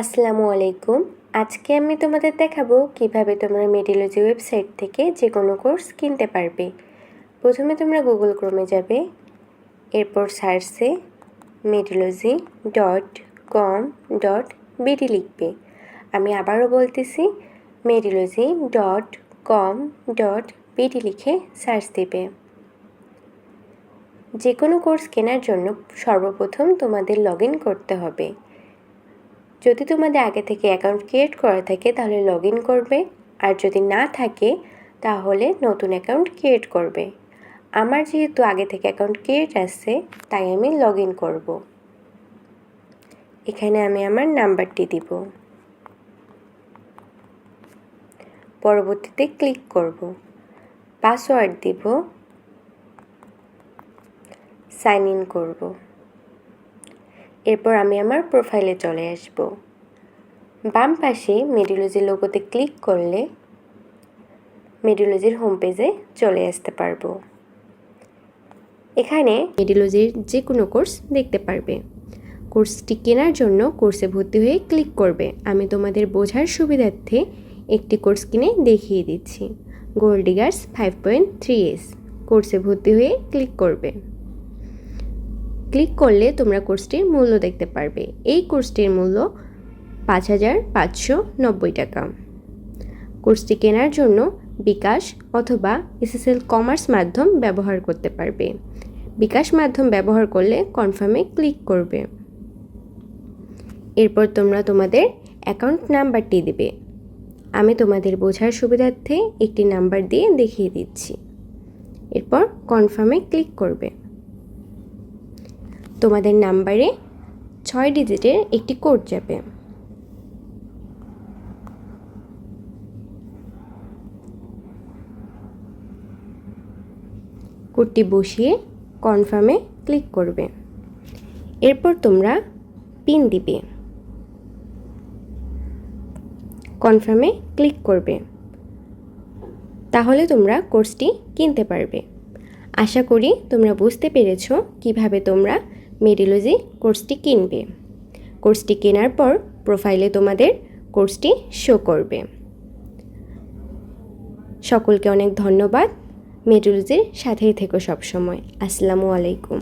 আসসালামু আলাইকুম। আজকে আমি তোমাদের দেখাবো কীভাবে তোমরা মেডিলজি ওয়েবসাইট থেকে যে কোনো কোর্স কিনতে পারবে। প্রথমে তোমরা গুগল ক্রোমে যাবে, এরপর সার্চে medilogy dot com dot BD লিখবে। আমি আবারও বলতেছি medilogy dot com dot BD লিখে সার্চ দেবে। যে কোনো কোর্স কেনার জন্য সর্বপ্রথম তোমাদের লগ করতে হবে। যদি তোমাদের আগে থেকে অ্যাকাউন্ট ক্রিয়েট করা থাকে, তাহলে লগ ইন করবে। আর যদি না থাকে, তাহলে নতুন অ্যাকাউন্ট ক্রিয়েট করবে। আমার যেহেতু আগে থেকে অ্যাকাউন্ট ক্রিয়েট আছে, তাই আমি লগ ইন করব। এখানে আমি আমার নাম্বারটি দিব। পরবর্তীতে ক্লিক করব। পাসওয়ার্ড দিব। সাইন ইন করব। এরপর আমি আমার প্রোফাইলে চলে আসব। বাম পাশে মেডিলজির লোগোতে ক্লিক করলে মেডিলজির হোম পেজে চলে আসতে পারব। এখানে মেডিলজির যে কোনো কোর্স দেখতে পারবে। কোর্সটি কেনার জন্য কোর্সে ভর্তি হয়ে ক্লিক করবে। আমি তোমাদের বোঝার সুবিধার্থে একটি কোর্স কিনে দেখিয়ে দিচ্ছি। Gold diggers five point three S কোর্সে ভর্তি হয়ে ক্লিক করবে। ক্লিক করলে তোমরা কোর্সটির মূল্য দেখতে পারবে। এই কোর্সটির মূল্য পাঁচ হাজার পাঁচশো নব্বই টাকা। কোর্সটি কেনার জন্য বিকাশ অথবা এসএসএল কমার্স মাধ্যম ব্যবহার করতে পারবে। বিকাশ মাধ্যম ব্যবহার করলে কনফার্মে ক্লিক করবে। এরপর তোমরা তোমাদের অ্যাকাউন্ট নাম্বারটি দেবে। আমি তোমাদের বোঝার সুবিধার্থে একটি নাম্বার দিয়ে দেখিয়ে দিচ্ছি। এরপর কনফার্মে ক্লিক করবে। তোমাদের নাম্বারে ছয় ডিজিটের একটি কোড যাবে। কোডটি বসিয়ে কনফার্মে ক্লিক করবে। এরপর তোমরা পিন দিবে। কনফার্মে ক্লিক করবে। তাহলে তোমরা কোর্সটি কিনতে পারবে। আশা করি তোমরা বুঝতে পেরেছ কীভাবে তোমরা মেডিলজি কোর্সটি কিনবে। কোর্সটি কেনার পর প্রোফাইলে তোমাদের কোর্সটি শো করবে। সকলকে অনেক ধন্যবাদ। মেডিলজির সাথেই থেকো সবসময়। আসসালামু আলাইকুম।